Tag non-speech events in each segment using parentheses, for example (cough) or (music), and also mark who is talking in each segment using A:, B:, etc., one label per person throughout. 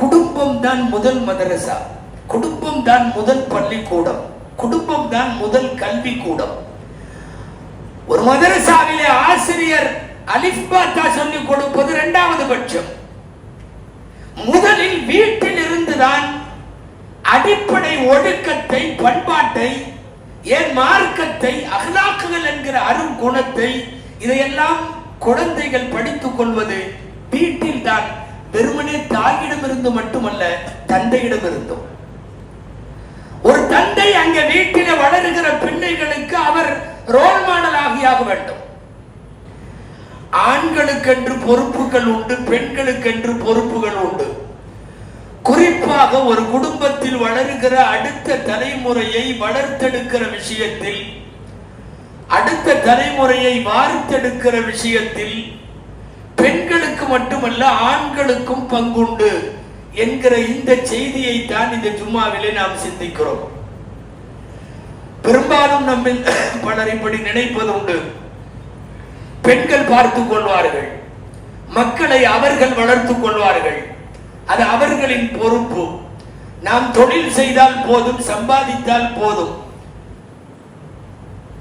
A: குடும்பம் தான் முதல் மதரசா. குடும்பம் தான் முதல் பள்ளிக்கூடம். குடும்பம் தான் முதல் கல்வி கூடம் ஒரு மதரசாவிலே ஆசிரியர் அலிஃபாத்தா சொல்லிக் கொடுப்பது இரண்டாவது பட்சம். முதலில் வீட்டில் இருந்துதான் அடிப்படை ஒழுக்கத்தை பண்பாட்டை ஏன் மார்க்கத்தை அகலாக்குகள் என்கிற அரும் குணத்தை இதையெல்லாம் குழந்தைகள் படித்துக் கொள்வது வீட்டில் தான் வெறுமனே தாயிடமிருந்து மட்டுமல்ல தந்தையிடமிருந்தும். ஒரு தந்தை அங்க வீட்டில வளருகிற பிள்ளைகளுக்கு அவர் ரோல் மாடல் ஆகியாக வேண்டும். ஆண்களுக்கென்று பொறுப்புகள் உண்டு பெண்களுக்கென்று பொறுப்புகள் உண்டு. குறிப்பாக ஒரு குடும்பத்தில் வளருகிற அடுத்த தலைமுறையை வளர்த்தெடுக்கிற விஷயத்தில் அடுத்த தலைமுறையை வார்த்தெடுக்கிற விஷயத்தில் பெண்களுக்கு மட்டுமல்ல ஆண்களுக்கும் பங்குண்டு என்கிற இந்த செய்தியை தான் இந்த ஜும்மாவிலே நாம் சிந்திக்கிறோம். பெரும்பாலும் நம்மில் (clears throat) பலர் இப்படி நினைப்பது உண்டு. பெண்கள் பார்த்துக் கொள்வார்கள். மக்களை அவர்கள் வளர்த்துக் கொள்வார்கள். அது அவர்களின் பொறுப்பு. நாம் தொழில் செய்தால் போதும் சம்பாதித்தால் போதும்.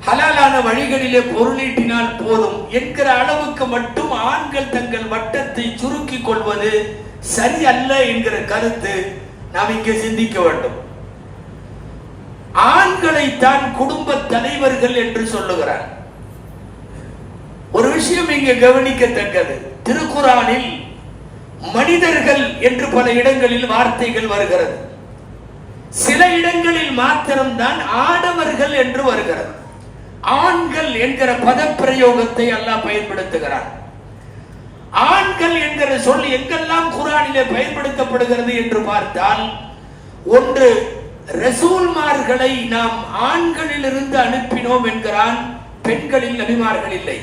A: ஹலாலான வழிகளிலே பொருளீட்டினால் போதும். என்கிற அளவுக்கு மட்டும் ஆண்கள் தங்கள் வட்டத்தை சுருக்கிக் கொள்வது சரியல்ல என்கிற கருத்து நாம் இங்கே சிந்திக்க வேண்டும். ஆண்களை தான் குடும்ப தலைவர்கள் என்று சொல்லுகிறார். ஒரு விஷயம் இங்கே கவனிக்கத்தக்கது. திருக்குறானில் மனிதர்கள் என்று பல இடங்களில் வார்த்தைகள் வருகிறது. சில இடங்களில் மாத்திரம்தான் ஆடவர்கள் என்று வருகிறது. ஆண்கள் என்கிற பதப்பிரயோகத்தை அல்லாஹ் பயன்படுத்துகிறார். ஆண்கள் என்கிற சொல் எங்கெல்லாம் குரானிலே பயன்படுத்தப்படுகிறது என்று பார்த்தால் ஒன்று ரசூல்மார்களை நாம் ஆண்களிலிருந்து அனுப்பினோம் என்கிறான் பெண்களில் நபிமார்கள் இல்லை.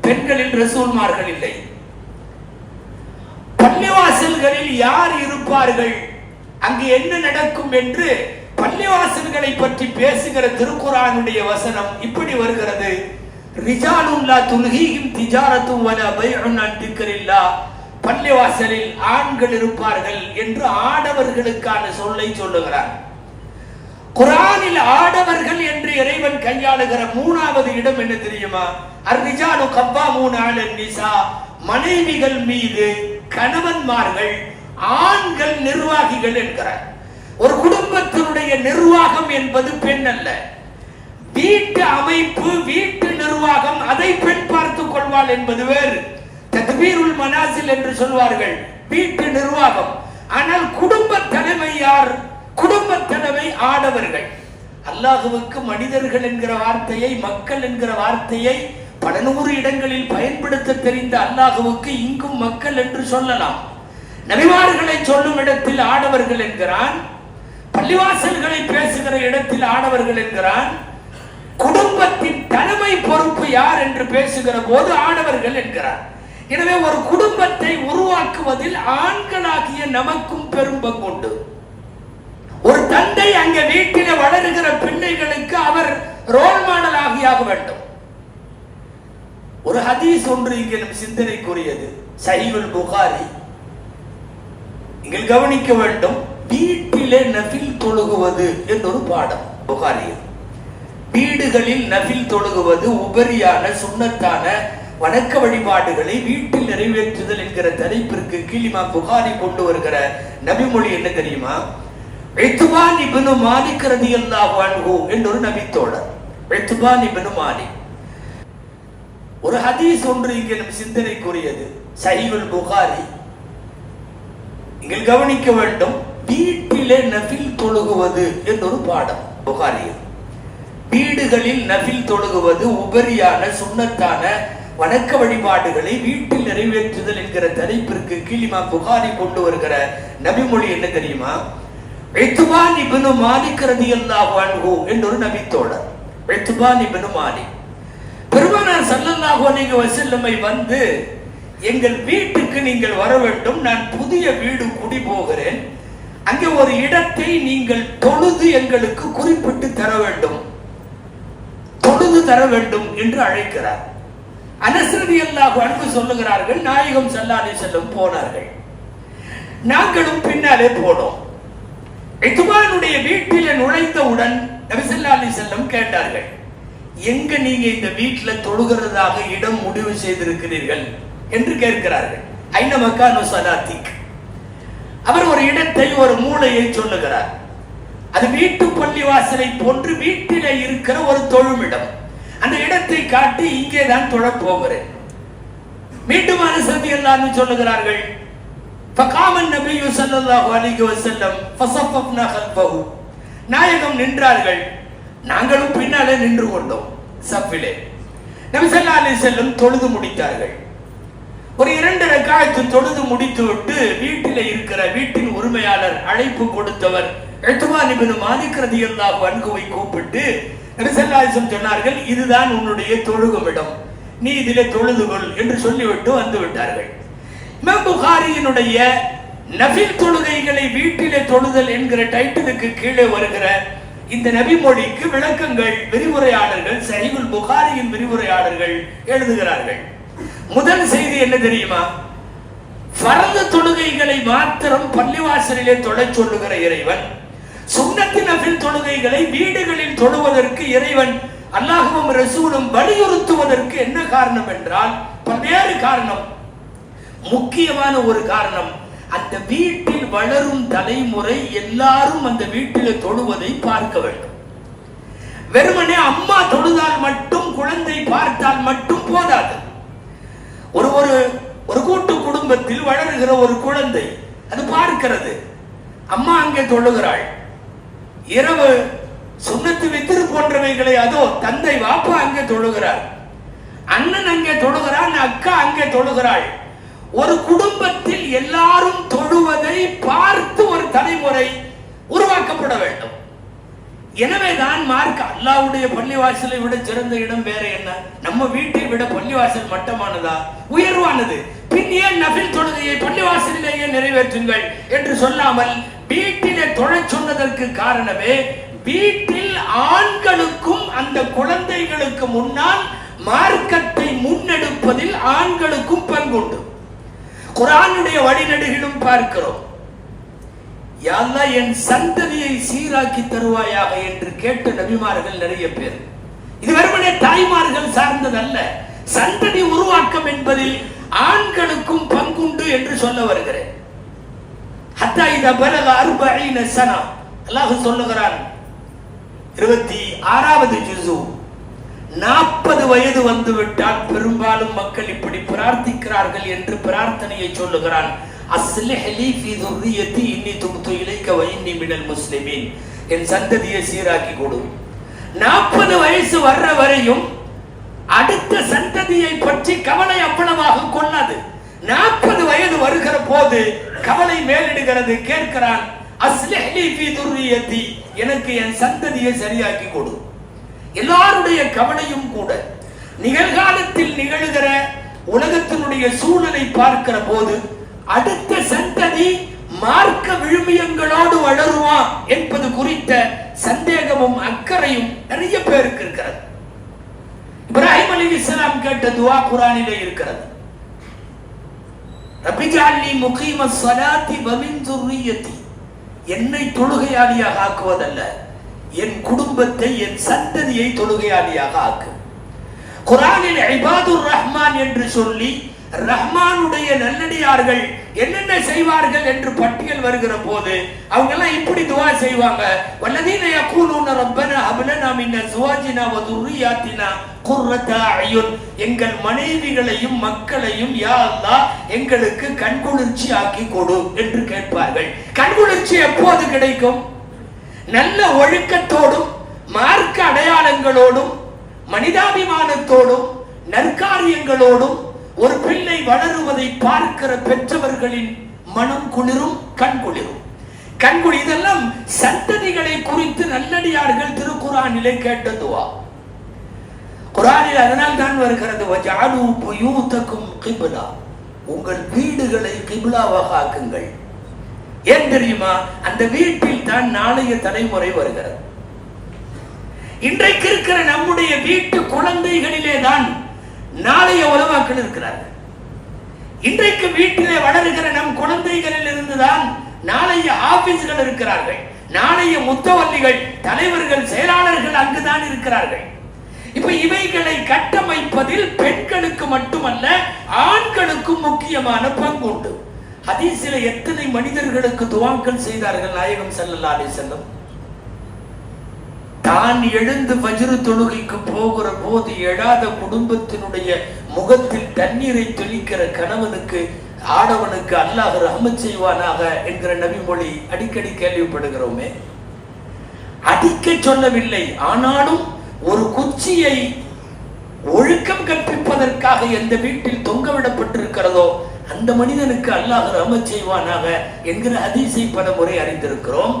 A: பெண்களில் ரசூல்மார்கள் இல்லை. பள்ளிவாசல்களில் யார் இருப்பார்கள்? அங்கு என்ன நடக்கும் என்று பள்ளிவாசல்களை பற்றி பேசுகிற திருக்குறானுடைய வசனம் இப்படி வருகிறது. ரிஜாலுல்லா துல்ஹீஹிம் திஜாரத்தும் வல பைஉன் அன் திக்ரில்லா பள்ளிவாசலில் ஆண்கள் இருப்பார்கள் என்று ஆடவர்களுக்கான சொல்லை சொல்லுகிறார். குரானில் ஆடவர்கள் என்று இறைவன் கையாளுகிற மூணாவது இடம் என்ன தெரியுமா? அர்ரிஜாலு கப்பா மூணு நிசா மனைவிகள் மீது கணவன்மார்கள் ஆண்கள் நிர்வாகிகள் என்கிறார். ஒரு குடும்பத்தினுடைய நிர்வாகம் என்பது பெண் அல்ல. வீட்டு அமைப்பு வீட்டு நிர்வாகம் அதை பெண் பார்த்துக் கொள்வாள் என்பது வேறு. தத்பீருல் மனாசில் என்று சொல்வார்கள் வீட்டு நிர்வாகம். ஆனால் குடும்ப தலைமை யார்? குடும்ப தலைமை ஆடவர்கள். அல்லாஹுவுக்கு மனிதர்கள் என்கிற வார்த்தையை மக்கள் என்கிற வார்த்தையை பல நூறு இடங்களில் பயன்படுத்த தெரிந்த அல்லாஹுவுக்கு இங்கும் மக்கள் என்று சொல்லலாம். நபிமார்களை சொல்லும் இடத்தில் ஆடவர்கள் என்கிறான் பள்ளிவாசல்களை பேசுகிற இடத்தில் ஆடவர்கள் என்கிறான் குடும்பத்தின் தலைமை பொறுப்பு யார் என்று பேசுகிற போது ஆடவர்கள் என்கிறார். எனவே ஒரு குடும்பத்தை உருவாக்குவதில் ஆண்களாகிய நமக்கும் பெரும் பங்குண்டு. ஒரு தந்தை அங்க வீட்டில வளருகிற பிள்ளைகளுக்கு அவர் ரோல் மாடல் ஆகியாக வேண்டும். ஒரு ஹதீஸ் ஒன்று இங்கே நம் சிந்தனைக்குரியது. சைவல் புகாரி. இங்கே கவனிக்க வேண்டும் வீட்டில் நபில் தொழுகுவது என்றொரு பாடம் புகாரியில். வீடுகளில் நபில் தொழுகுவது உபரியான சுண்ணத்தான வணக்க வழிபாடுகளை வீட்டில் நிறைவேற்றுதல் என்கிற தலைப்பிற்கு கீழிமா புகாரி கொண்டு வருகிற நபிமொழி என்ன தெரியுமா? எத்துபான் இபனு மாலிக் ரதியல்லாஹு அன்ஹு என்றொரு நபித்தோழர் எத்துபான் இபனு மாலிக். ஒரு ஹதீஸ் ஒன்று இங்கே நம் சிந்தனைக்குரியது. சைவல் புகாரி. நீங்கள் கவனிக்க வேண்டும் வீட்டு வீட்டிலே நபில் தொழுகுவது என்றொரு பாடம் புகாரியில் வீடுகளில் நபில் தொழுகுவது உபரியான சுண்ணத்தான வணக்க வழிபாடுகளை வீட்டில் நிறைவேற்றுதல் என்கிற தலைப்பிற்கு கீழிமா புகாரி கொண்டு வருகிற நபிமொழி என்ன தெரியுமா? எத்துபான் இபனு மாலிக் ரதியல்லாஹு என்று என்றொரு நபித்தோழர் எத்துபான் இபனு மாலிக். பெருமானார் ஸல்லல்லாஹு அலைஹி வஸல்லமை வந்து எங்கள் வீட்டுக்கு நீங்கள் வர வேண்டும் நான் புதிய வீடு குடி போகிறேன். அங்கே ஒரு இடத்தை நீங்கள் தொழுது எங்களுக்கு குறிப்பிட்டு தர வேண்டும். தொழுது தர வேண்டும் என்று அழைக்கிறார். அனசரதி அல்லாஹ் அன்பு சொல்லுகிறார்கள் நாயகம் சல்லாதி செல்லும் போனார்கள். நாங்களும் பின்னாலே போனோம். எஜமானுடைய வீட்டில நுழைந்தவுடன் நபிசல்லா அலி செல்லம் கேட்டார்கள் எங்க நீங்க இந்த வீட்டுல தொழுகிறதாக இடம் முடிவு செய்திருக்கிறீர்கள்? என்று கேட்கிறார்கள் ஐநமக்கான சலாத்திக்கு அவர் ஒரு இடத்தை ஒரு மூளையை சொல்லுகிறார். அது வீட்டு பள்ளி போன்று வீட்டில இருக்கிற ஒரு தொழுமிடம். அந்த இடத்தை காட்டி இங்கே தான் தொழ போகிறேன் மீண்டும் அனுசதி எல்லாரும் சொல்லுகிறார்கள். பகாமன் நபியு சல்லல்லாஹு அலைஹி வஸல்லம் ஃபஸஃப்னா நாயகம் நின்றார்கள். நாங்களும் பின்னாலே நின்று கொண்டோம் சஃபிலே. நபி ஸல்லல்லாஹு அலைஹி வஸல்லம் தொழுது முடித்தார்கள். ஒரு இரண்டு ரக்காயத்து தொழுது முடித்து விட்டு வீட்டிலே இருக்கிற வீட்டின் உரிமையாளர் அழைப்பு கொடுத்தவர் எத்துமான் இப்னு மாலிக் ரலியல்லாஹு கூப்பிட்டு நபி சொன்னார்கள் இதுதான் உன்னுடைய தொழுகுமிடம். நீ இதிலே தொழுது கொள் என்று சொல்லிவிட்டு வந்து விட்டார்கள் புகாரியினுடைய நபில் தொழுகைகளை வீட்டிலே தொழுதல் என்கிற டைட்டிலுக்கு கீழே வருகிற இந்த நபிமொழிக்கு விளக்கங்கள் விரிவுரையாளர்கள் சஹீபுல் புகாரியின் விரிவுரையாளர்கள் எழுதுகிறார்கள். முதல் செய்தி என்ன தெரியுமா? பரந்த தொழுகைகளை மாத்திரம் பள்ளிவாசலிலே தொழச் சொல்லுகிற இறைவன் சுண்ணத்தின் தொழுகைகளை வீடுகளில் தொழுவதற்கு இறைவன் அல்லாஹும் ரசூலும் வலியுறுத்துவதற்கு என்ன காரணம் என்றால் பல்வேறு காரணம். முக்கியமான ஒரு காரணம் அந்த வீட்டில் வளரும் தலைமுறை எல்லாரும் அந்த வீட்டில் தொழுவதை பார்க்க வேண்டும். வெறுமனே அம்மா தொழுதால் மட்டும் குழந்தை பார்த்தால் மட்டும் போதாது. ஒரு ஒரு ஒரு கூட்டு குடும்பத்தில் வளருகிற ஒரு குழந்தை அது பார்க்கிறது. அம்மா அங்கே தொழுகிறாள் இரவு சுண்ணத்து வித்திரு போன்றவைகளை அதோ தந்தை வாப்பா அங்கே தொழுகிறார். அண்ணன் அங்கே தொழுகிறான் அக்கா அங்கே தொழுகிறாள். ஒரு குடும்பத்தில் எல்லாரும் தொழுவதை பார்த்து ஒரு தலைமுறை உருவாக்கப்பட வேண்டும். எனவேதான் மார்க் அல்லாவுடைய பள்ளிவாசலை விட சிறந்த இடம் வேற என்ன? நம்ம வீட்டை விட பள்ளிவாசல் மட்டமானதா? உயர்வானது. பின் ஏன் நபில் தொழுகையை பள்ளிவாசலிலேயே நிறைவேற்றுங்கள் என்று சொல்லாமல் வீட்டிலே தொழச் சொன்னதற்கு காரணமே வீட்டில் ஆண்களுக்கும் அந்த குழந்தைகளுக்கு முன்னால் மார்க்கத்தை முன்னெடுப்பதில் ஆண்களுக்கும் பங்குண்டு. குரானுடைய வழிநடுகிலும் பார்க்கிறோம். யாழ்லா என் சந்ததியை சீராக்கி தருவாயாக என்று கேட்ட நபிமார்கள் நிறைய பேர். இது வெறுமனே தாய்மார்கள் சார்ந்ததல்ல. சந்ததி உருவாக்கம் என்பதில் ஆண்களுக்கும் பங்குண்டு என்று சொல்ல வருகிறேன். ஹத்தா இத பலக அர்பஈன சனா. அல்லாஹ் சொல்லுகிறான் இருபத்தி ஆறாவது ஜுசு நாற்பது வயது வந்து விட்டால் பெரும்பாலும் மக்கள் இப்படி பிரார்த்திக்கிறார்கள் என்று பிரார்த்தனையை சொல்லுகிறான். அஸ்லிஹ் லீ ஃபீ ذُرِّيَّتِي இன்னி துப்து இலைக்க வ மினல் முஸ்லிமீன். என் சந்ததியை சீராக்கி கொடு. நாற்பது வயசு வர்ற வரையும் அடுத்த சந்ததியை பற்றி கவலை அவ்வளவாக கொள்ளாது. நாற்பது வயது வருகிற போது கவலை மேலிடுகிறது கேட்கிறான் அஸ்லிஹ் லீ ஃபீ ذُرِّيَّتِي எனக்கு என் சந்ததியை சரியாக்கி கொடு. எல்லாருடைய கவலையும் கூட. நிகழ்காலத்தில் நிகழ்கிற உலகத்தினுடைய சூழலை பார்க்கிற போது அடுத்த சந்ததி மார்க்க விழுமியங்களோடு வளருமா என்பது குறித்த சந்தேகமும் அக்கறையும் நிறைய பேருக்கு இருக்கிறது. இப்ராஹிம் அலி இஸ்லாம் கேட்ட துவா குரானிலே இருக்கிறது. ரபிஜாலி முகீம சலாத்தி வமின் துர்ரியத்தி என்னை தொழுகையாளியாக ஆக்குவதல்ல என் குடும்பத்தை என் சந்ததியை தொழுகையாளியாக ஆக்கு. குரானில் ஐபாதுர் ரஹ்மான் என்று சொல்லி ரஹ்மானுடைய நல்லடியார்கள் என்னென்ன செய்வார்கள் என்று பட்டியல் வருகிற போது அவங்க எல்லாம் இப்படி துவா செய்வாங்க. வல்லதீன யகூலுன ரப்பனா ஹப்லனா மின் அஸ்வாஜினா வ துர்ரியாத்தினா குர்ரத அயுன். எங்கள் மனைவிகளையும் மக்களையும் யா அல்லாஹ் எங்களுக்கு கண்குளிர்ச்சி ஆக்கி கொடு என்று கேட்பார்கள். கண்குளிர்ச்சி எப்போது கிடைக்கும்? நல்ல ஒழுக்கத்தோடும் மார்க்க அடையாளங்களோடும் மனிதாபிமானத்தோடும் நற்காரியங்களோடும் ஒரு பிள்ளை வளருவதை பார்க்கிற பெற்றவர்களின் மனம் குளிரும் கண் குளிரும். கண்குடி இதெல்லாம் சந்ததிகளை குறித்து நல்லடியார்கள் திருக்குறானிலே கேட்டதுவா. குரானில் அதனால் தான் வருகிறது வஜாலு புயூத்தக்கும் கிபிலா. உங்கள் வீடுகளை கிபிலாவாக ஆக்குங்கள். ஏன் தெரியுமா? அந்த வீட்டில் தான் நாளைய தலைமுறை வருகிறது. இன்றைக்கு இருக்கிற நம்முடைய வீட்டு குழந்தைகளிலே தான் நாளைய உலமாக்கள் இருக்கிறார்கள். இன்றைக்கு வீட்டிலே வளருகிற நம் குழந்தைகளில் இருந்துதான் நாளைய ஆபீஸ்கள் இருக்கிறார்கள். நாளைய முத்தவல்லிகள் தலைவர்கள் செயலாளர்கள் அங்குதான் இருக்கிறார்கள். இப்ப இவைகளை கட்டமைப்பதில் பெண்களுக்கு மட்டுமல்ல ஆண்களுக்கும் முக்கியமான பங்கு உண்டு. ஹதீஸில் எத்தனை மனிதர்களுக்கு துவாக்கள் செய்தார்கள் நாயகம் ஸல்லல்லாஹு அலைஹி வஸல்லம்? தான் எழுந்து வஜ்ரு தொழுகைக்கு போகிற போது எழாத குடும்பத்தினுடைய முகத்தில் தண்ணீரை தெளிக்கிற கணவனுக்கு ஆடவனுக்கு அல்லாஹ் ரஹமத் செய்வானாக என்கிற நபிமொழி அடிக்கடி கேள்விப்படுகிறோமே. அடிக்க சொல்லவில்லை ஆனாலும் ஒரு குச்சியை ஒழுக்கம் கற்பிப்பதற்காக எந்த வீட்டில் தொங்கவிடப்பட்டிருக்கிறதோ அந்த மனிதனுக்கு அல்லாஹ் ரஹமத் செய்வானாக என்கிற அதிசை பல முறை அறிந்திருக்கிறோம்.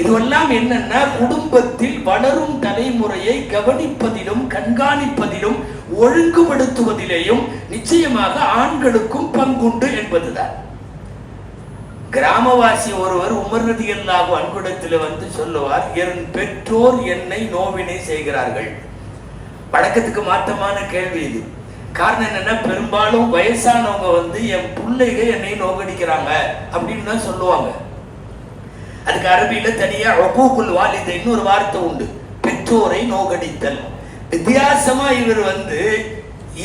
A: இதுவெல்லாம் என்னன்னா குடும்பத்தில் வளரும் தலைமுறையை கவனிப்பதிலும் கண்காணிப்பதிலும் ஒழுங்குபடுத்துவதிலேயும் நிச்சயமாக ஆண்களுக்கும் பங்குண்டு என்பதுதான். கிராமவாசி ஒருவர் உமர் ரதியல்லாஹு அன்புடத்தில் வந்து சொல்லுவார் என் பெற்றோர் என்னை நோவினை செய்கிறார்கள். வழக்கத்துக்கு மாற்றமான கேள்வி இது. காரணம் என்னன்னா பெரும்பாலும் வயசானவங்க வந்து என் பிள்ளைகள் என்னை நோகடிக்கிறாங்க அப்படின்னு தான் சொல்லுவாங்க. அதுக்கு அரபியில தனியா ஒபூக்குல் வாலித இன்னொரு வார்த்தை உண்டு. பெற்றோரை நோகடித்தல். வித்தியாசமா இவர் வந்து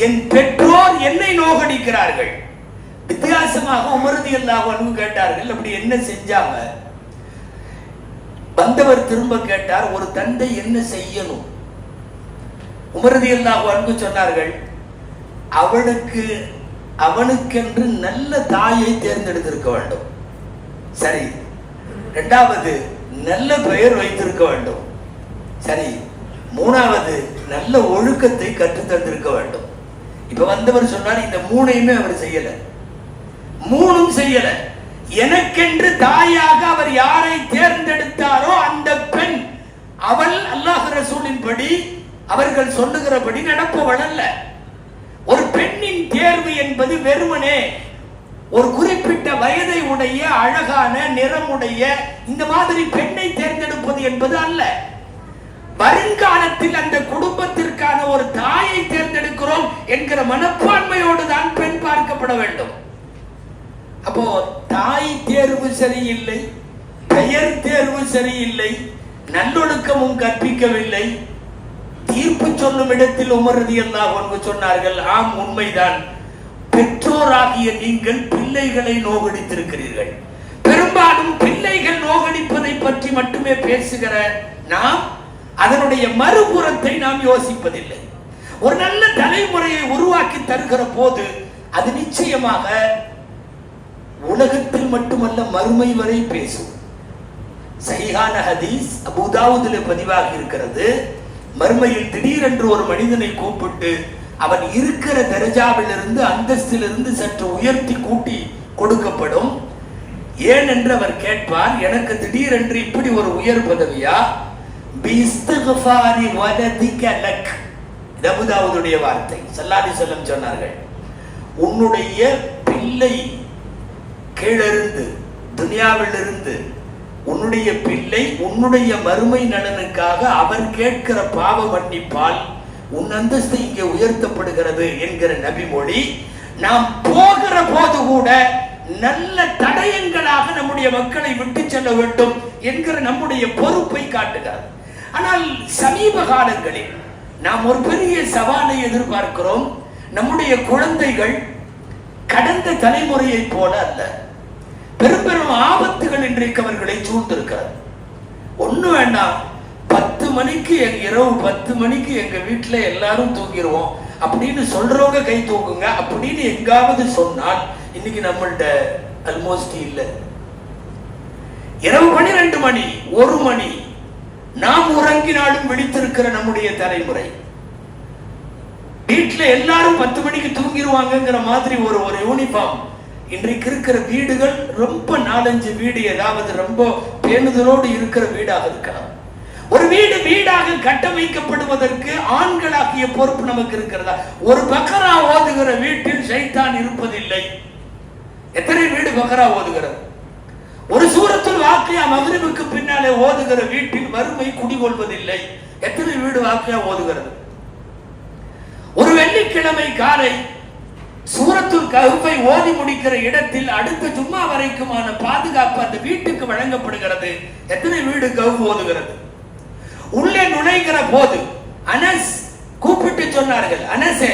A: என் பெற்றோர் என்னை நோகடிக்கிறார்கள். வித்தியாசமாக உமரதி அல்லாஹ் கேட்டார்கள் அப்படி என்ன செஞ்சாங்க? வந்தவர் திரும்ப கேட்டார் ஒரு தந்தை என்ன செய்யணும்? உமரதி அல்லாஹ் அன்பு சொன்னார்கள் அவனுக்கு அவனுக்கென்று நல்ல தாயை தேர்ந்தெடுத்திருக்க வேண்டும். சரி ரெண்டாவது நல்ல பெயர் வைத்திருக்க வேண்டும். சரி மூணாவது நல்ல ஒழுக்கத்தை கற்றுத் தந்திருக்க வேண்டும். இப்ப வந்தவர் சொன்னார் இந்த மூணையுமே அவர் செய்யல. மூணும் செய்யல. எனக்கென்று தாயாக அவர் யாரை தேர்ந்தெடுத்தாரோ அந்த பெண் அவள் அல்லாஹ் ரசூலின் படி அவர்கள் சொல்லுகிறபடி நடப்பவள் அல்ல. ஒரு பெண்ணின் தேர்வு என்பது வெறுமனே ஒரு குறிப்பிட்ட வயதை உடைய அழகான நிறமுடைய இந்த மாதிரி பெண்ணை தேர்ந்தெடுப்பது என்பது அல்ல. வருங்காலத்தில் அந்த குடும்பத்திற்கான ஒரு தாயை தேர்ந்தெடுக்கிறோம் என்கிற மனப்பான்மையோடு தான் பெண் பார்க்கப்பட வேண்டும். அப்போ தாய் தேர்வு சரியில்லை பெயர் தேர்வு சரியில்லை நல்லொழுக்கமும் கற்பிக்கவில்லை. தீர்ப்பு சொல்லும் இடத்தில் உமரதி அல்லாஹ் ஒன்று சொன்னார்கள் ஆம் உண்மைதான். பெற்றோராகிய நீங்கள் பிள்ளைகளை நோகடித்திருக்கிறீர்கள். பெரும்பாலும் பிள்ளைகள் நோகடிப்பதை பற்றி மட்டுமே பேசுகிற நாம் அதனுடைய மறுபுறத்தை நாம் யோசிப்பதில்லை. ஒரு நல்ல தலைமுறையை உருவாக்கி தருகிற போது அது நிச்சயமாக உலகத்தில் மட்டுமல்ல மறுமை வரை பேசும். சஹிஹான ஹதீஸ் அபுதாவுதில் பதிவாகி இருக்கிறது. மறுமையில் திடீரென்று ஒரு மனிதனை கூப்பிட்டு அவன் இருக்கிற தரஜாவிலிருந்து அந்தஸ்திலிருந்து சற்று உயர்த்தி கூட்டி கொடுக்கப்படும். ஏன் என்று அவர் கேட்பார் எனக்கு திடீரென்று இப்படி ஒரு உயர் பதவியா? பிஸ்திக்ஃபாரி வார்த்தை. சல்லாதி செல்லம் சொன்னார்கள் உன்னுடைய பிள்ளை கீழிருந்து துனியாவிலிருந்து உன்னுடைய பிள்ளை உன்னுடைய மறுமை நலனுக்காக அவர் கேட்கிற பாவ மன்னிப்பால் உன் அந்தஸ்து இங்கே உயர்த்தப்படுகிறது என்கிற நபிமொழி நாம் போகிற போது கூட நல்ல தடயங்களாக நம்முடைய மக்களை விட்டு செல்ல வேண்டும் என்கிற நம்முடைய பொறுப்பை காட்டுகிறது ஆனால் சமீப காலங்களில் நாம் ஒரு பெரிய சவாலை எதிர்பார்க்கிறோம். நம்முடைய குழந்தைகள் கடந்த தலைமுறையைப் போல அல்ல. பெரும் பெரும் ஆபத்துகள் இன்றைக்கு அவர்களை சூழ்ந்திருக்கிறது. ஒண்ணு வேண்டாம் மணிக்கு எங்க இரவு பத்து மணிக்கு எங்க வீட்டில் எல்லாரும் தூங்கிடுவோம் அப்படின்னு சொல்றவங்க கை தூக்குங்க. அப்படின்னு எங்காவது சொன்னால் இன்னைக்கு நம்மள்ட்ட அல்மோஸ்ட் இல்லை. இரவு பனிரெண்டு மணி ஒரு மணி நாம் உறங்கினாலும் விழித்திருக்கிற நம்முடைய தலைமுறை. வீட்டுல எல்லாரும் பத்து மணிக்கு தூங்கிடுவாங்கங்கிற மாதிரி ஒரு ஒரு யூனிஃபார்ம் இன்றைக்கு இருக்கிற வீடுகள் ரொம்ப நாலஞ்சு வீடு ஏதாவது ரொம்ப பேணுதலோடு இருக்கிற வீடாக இருக்கலாம். ஒரு வீடு வீடாக கட்டமைக்கப்படுவதற்கு ஆண்களாகிய பொறுப்பு நமக்கு இருக்கிறதா? ஒரு பக்கரா ஓதுகிற வீட்டில் சைத்தான் இருப்பதில்லை. எத்தனை வீடு பக்கரா ஓதுகிறது? ஒரு சூரத்தில் வாக்கியா மகிழ்வுக்கு பின்னாலே ஓதுகிற வீட்டில் வறுமை குடிகொள்வதில்லை. எத்தனை வீடு வாக்கியா ஓதுகிறது? ஒரு வெள்ளிக்கிழமை காலை சூரத்துல் கருப்பை ஓதி முடிக்கிற இடத்தில் அடுத்த ஜும்மா வரைக்குமான பாதுகாப்பு அந்த வீட்டுக்கு வழங்கப்படுகிறது. எத்தனை வீடு கவு ஓதுகிறது? உள்ளே நுழைகிற போது அனஸ் கூப்பிட்டு சொன்னார்கள் அனசே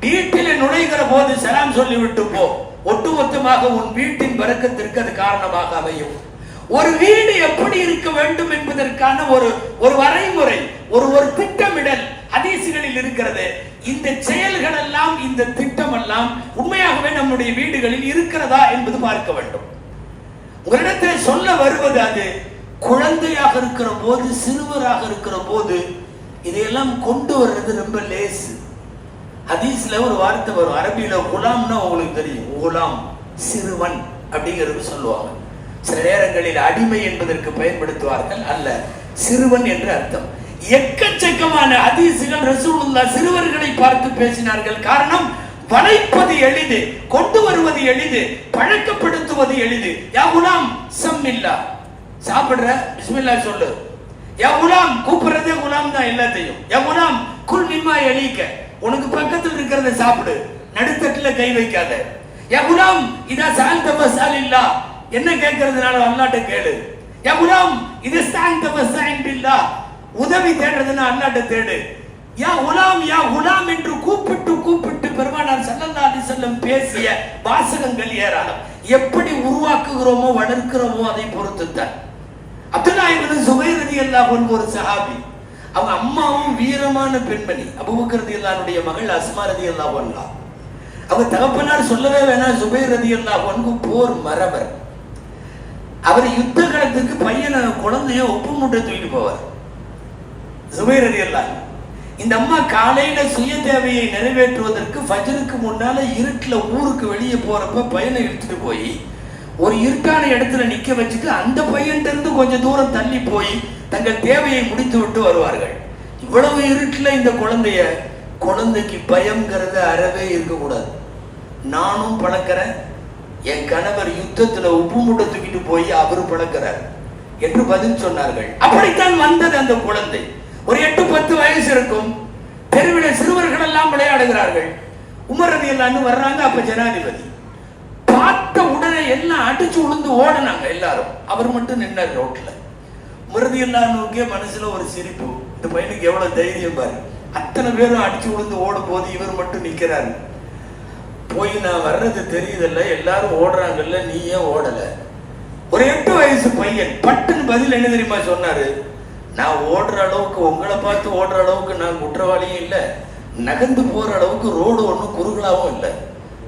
A: வீட்டில் நுழைகிற போது சலாம் சொல்லிவிட்டு போ. ஒட்டுமொத்தமாக உன் வீட்டின் வரக்கத்திற்கு அது காரணமாக அமையும். ஒரு வீடு எப்படி இருக்க வேண்டும் என்பதற்கான ஒரு ஒரு வரைமுறை ஒரு ஒரு திட்டமிடல் ஹதீசுகளில் இருக்கிறது. இந்த செயல்கள் எல்லாம் இந்த திட்டம் எல்லாம் உண்மையாகவே நம்முடைய வீடுகளில் இருக்கிறதா என்பது பார்க்க வேண்டும். உங்களிடத்தில் சொல்ல வருவது அது குழந்தையாக இருக்கிற போது சிறுவராக இருக்கிற போது இதையெல்லாம் கொண்டு வர்றது ரொம்ப லேசு. ஹதீஸ்ல ஒரு வார்த்தை வரும். அரபியில குலாம்னா உங்களுக்கு தெரியும். குலாம் சிறுவன் அப்படிங்கிறது சொல்லுவாங்க. சில நேரங்களில் அடிமை என்பதற்கு பயன்படுத்துவார்கள் அல்ல. சிறுவன் என்று அர்த்தம். எக்கச்சக்கமான அதிசுகள் ரசூலுல்லா சிறுவர்களை பார்த்து பேசினார்கள். காரணம் வளைப்பது எளிது கொண்டு வருவது எளிது பழக்கப்படுத்துவது எளிது. யா குலாம் சம்மில்லா சாப்பிடுற? பிஸ்மில்லா சொல்லு. யா குலாம் கூப்பிடுறதே குலாம் தான் எல்லாத்தையும். யா குலாம் குல் உனக்கு பக்கத்தில் இருக்கிறத சாப்பிடு. நடுத்தட்டுல கை வைக்காத. யா குலாம் இதா சாந்த மசால் இல்லா என்ன கேட்கறதுனால அல்லாட்ட கேளு. யா குலாம் இது சாந்த மசாயின் இல்லா உதவி தேடுறதுன்னா அல்லாட்ட தேடு. யா உலாம் யா உலாம் என்று கூப்பிட்டு கூப்பிட்டு பெருமானார் ஸல்லல்லாஹு செல்லம் பேசிய வாசகங்கள் ஏராளம். எப்படி உருவாக்குகிறோமோ வளர்க்கிறோமோ அதை பொறுத்துத்தான். அப்துல்லா இப்னு சுபைர் ரலியல்லாஹு அன்ஹு ஒரு சஹாபி. அவங்க அம்மாவும் வீரமான பெண்மணி அபூபக்கர் ரலியல்லாஹுடைய மகள் அஸ்மா ரலியல்லாஹு அன்ஹா. அவங்க தகப்பனார் சொல்லவே வேணாம் சுபைர் ரலியல்லாஹு அன்ஹு போர் மரபர். அவர் யுத்த காலத்துக்கு பையனை குழந்தைய உப்பு மூட்டை தூக்கிட்டு போவார். சுபைர் ரலியல்லாஹு. இந்த அம்மா காலையில சுய தேவையை நிறைவேற்றுவதற்கு ஃபஜருக்கு முன்னால இருட்டுல ஊருக்கு வெளியே போறப்ப பையனை இழுத்துட்டு போய் ஒரு இருட்டான இடத்துல நிக்க வச்சுட்டு அந்த பையன்ட்டு இருந்து கொஞ்சம் தூரம் தள்ளி போய் தங்கள் தேவையை முடித்து விட்டு வருவார்கள். இவ்வளவு இருட்டுல இந்த குழந்தைய குழந்தைக்கு பயங்கிறத அறவே இருக்கக்கூடாது. நானும் பழக்கிறேன். என் கணவர் யுத்தத்துல உப்பு மூட்டை தூக்கிட்டு போய் அவரு பழக்கிறார் என்று பதில் சொன்னார்கள். அப்படித்தான் வந்தது அந்த குழந்தை. ஒரு எட்டு பத்து வயசு இருக்கும். தெருவில சிறுவர்கள் எல்லாம் விளையாடுகிறார்கள் உமரதி எல்லாம் வர்றாங்க அப்ப ஜனாதிபதி. பார்த்த உடனே எல்லாம் அடிச்சு உளுந்து ஓடினாங்க எல்லாரும். அவர் மட்டும் நின்னார் ரோட்ல. மிருதி இல்லாதவனுக்கே மனசுல ஒரு சிரிப்பு. இந்த பையனுக்கு எவ்வளவு தைரியம் பாரு. அத்தனை பேரும் அடிச்சு விழுந்து ஓடும் போது இவர் மட்டும் நிக்கிறாரு. போய் நான் வர்றது தெரியுதல்ல எல்லாரும் ஓடுறாங்கல்ல நீ ஏன் ஓடல? ஒரு எட்டு வயசு பையன் பட்டுன்னு பதில் என்ன தெரியுமா சொன்னாரு? நான் ஓடுற அளவுக்கு உங்களை பார்த்து ஓடுற அளவுக்கு நான் குற்றவாளியும் இல்லை. நகர்ந்து போற அளவுக்கு ரோடு ஒன்றும் குறுகலாவும் இல்லை.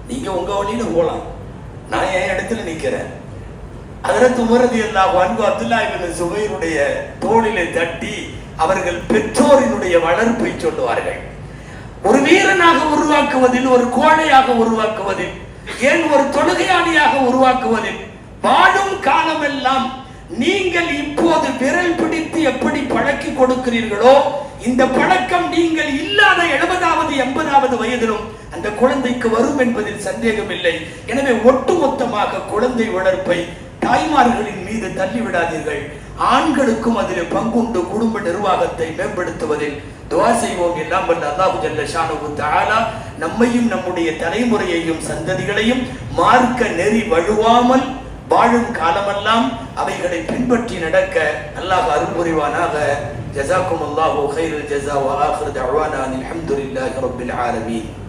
A: நீங்க உங்க வழியில போகலாம் நான் என் இடத்துல நிக்கிறேன். அதற்கு உமரது எல்லா அன்பு அப்துல்லா இபின் சுபைருடைய தோளிலே தட்டி அவர்கள் பெற்றோரினுடைய வளர்ப்பை சொல்லுவார்கள். ஒரு வீரனாக உருவாக்குவதில் ஒரு கோழையாக உருவாக்குவதில் ஏன் ஒரு தொழுகையாளியாக உருவாக்குவதில் வாழும் காலமெல்லாம் நீங்கள் இப்போது விரல் பிடித்து எப்படி பழக்கி கொடுக்கிறீர்களோ இந்த பழக்கம் நீங்கள் இல்லாத எழுபதாவது எண்பதாவது வயதிலும் அந்த குழந்தைக்கு வரும் என்பதில் சந்தேகம் இல்லை எனவே ஒட்டுமொத்தமாக குழந்தை வளர்ப்பை தாய்மார்களின் மீது தள்ளிவிடாதீர்கள். ஆண்களுக்கும் அதில் பங்குண்டு குடும்ப நிர்வாகத்தை மேம்படுத்துவதில் துவா செய்வோம் எல்லாம் வல்ல அல்லாஹு ஜல்ல ஷானுஹு தாலா நம்மையும் நம்முடைய தலைமுறையையும் சந்ததிகளையும் மார்க்க நெறி வழுவாமல் வாழும் காலமெல்லாம் அவைகளை பின்பற்றி நடக்க அல்லாஹ் அருள் புரிவானாக جزاكم الله خير الجزاء وآخر دعوانا أن الحمد لله رب العالمين.